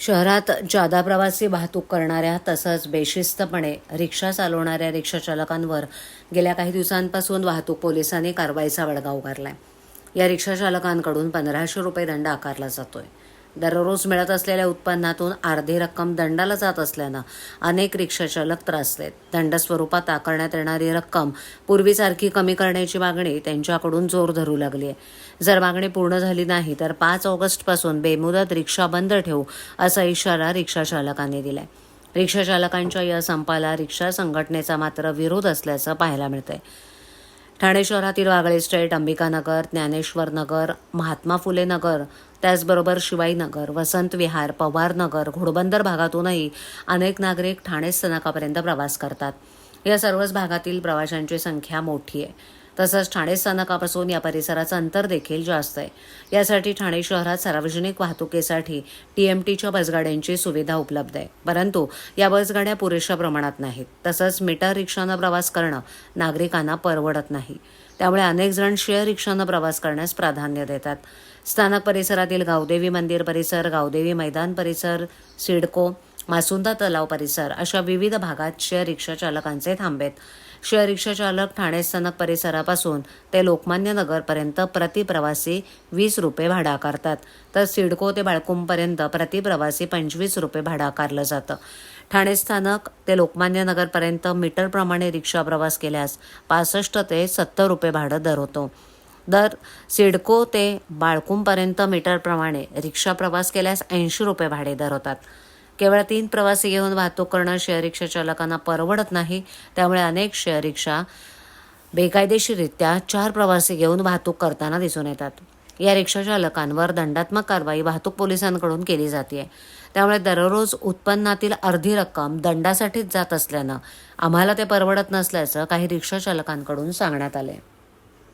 शहरात जादा प्रवासी वाहतूक करणाऱ्या तसंच बेशिस्तपणे रिक्षा चालवणाऱ्या रिक्षा चालकांवर गेल्या काही दिवसांपासून वाहतूक पोलिसांनी कारवाईचा बडगा उगारलाय. या रिक्षा चालकांकडून पंधराशे रुपये दंड आकारला जातोय. दररोज मिळत असलेल्या उत्पन्नातून अर्धी रक्कम दंडाला जात असल्यानं अनेक रिक्षाचालक त्रासलेत दंड स्वरूपात आकारण्यात येणारी रक्कम पूर्वीसारखी कमी करण्याची मागणी त्यांच्याकडून जोर धरू लागली आहे. जर मागणी पूर्ण झाली नाही तर पाच ऑगस्टपासून बेमुदत रिक्षा बंद ठेवू असा इशारा रिक्षाचालकांनी दिलाय. रिक्षाचालकांच्या या संपाला रिक्षा संघटनेचा मात्र विरोध असल्याचं पाहायला मिळतंय. ठाणे शहरातील वागळे स्टेट अंबिकानगर ज्ञानेश्वर नगर महात्मा फुले नगर त्याचबरोबर शिवाईनगर वसंत विहार पवार नगर घोडबंदर भागातूनही अनेक नागरिक ठाणे स्थानकापर्यंत प्रवास करतात. या सर्वच भागातील प्रवाशांची संख्या मोठी आहे. तसंच ठाणे स्थानकापासून या परिसराचं अंतर देखील जास्त आहे. यासाठी ठाणे शहरात सार्वजनिक वाहतुकीसाठी टीएमटीच्या बसगाड्यांची सुविधा उपलब्ध आहे. परंतु या बसगाड्या पुरेशा प्रमाणात नाहीत. तसंच मीटर रिक्षानं प्रवास करणं नागरिकांना परवडत नाही. त्यामुळे अनेक जण शेअर रिक्षानं प्रवास करण्यास प्राधान्य देतात. स्थानक परिसरातील गावदेवी मंदिर परिसर गावदेवी मैदान परिसर सिडको मासुंदा तलाव परिसर अशा विविध भागात शेअर रिक्षा चालकांचे थांबेत. शेअर रिक्षा चालक ठाणे स्थानक परिसरापासून ते लोकमान्य नगरपर्यंत प्रति प्रवासी वीस रुपये भाडं आकारतात. तर सिडको ते बाळकुंपर्यंत प्रतिप्रवासी पंचवीस रुपये भाडं आकारलं जातं. ठाणे स्थानक ते लोकमान्य नगरपर्यंत मीटरप्रमाणे रिक्षा प्रवास केल्यास पासष्ट ते सत्तर रुपये भाडं दर होतो. दर सिडको ते बाळकुंपर्यंत मीटरप्रमाणे रिक्षा प्रवास केल्यास ऐंशी रुपये भाडे दर होतात. केवळ तीन प्रवासी घेऊन वाहतूक करणं शेअर रिक्षा चालकांना परवडत नाही. त्यामुळे अनेक शेअर रिक्षा बेकायदेशीररित्या चार प्रवासी घेऊन वाहतूक करताना दिसून येतात. या रिक्षा चालकांवर दंडात्मक कारवाई वाहतूक पोलिसांकडून केली जाते त्यामुळे दररोज उत्पन्नातील अर्धी रक्कम दंडासाठीच जात असल्यानं आम्हाला ते परवडत नसल्याचं काही रिक्षा चालकांकडून सांगण्यात आहे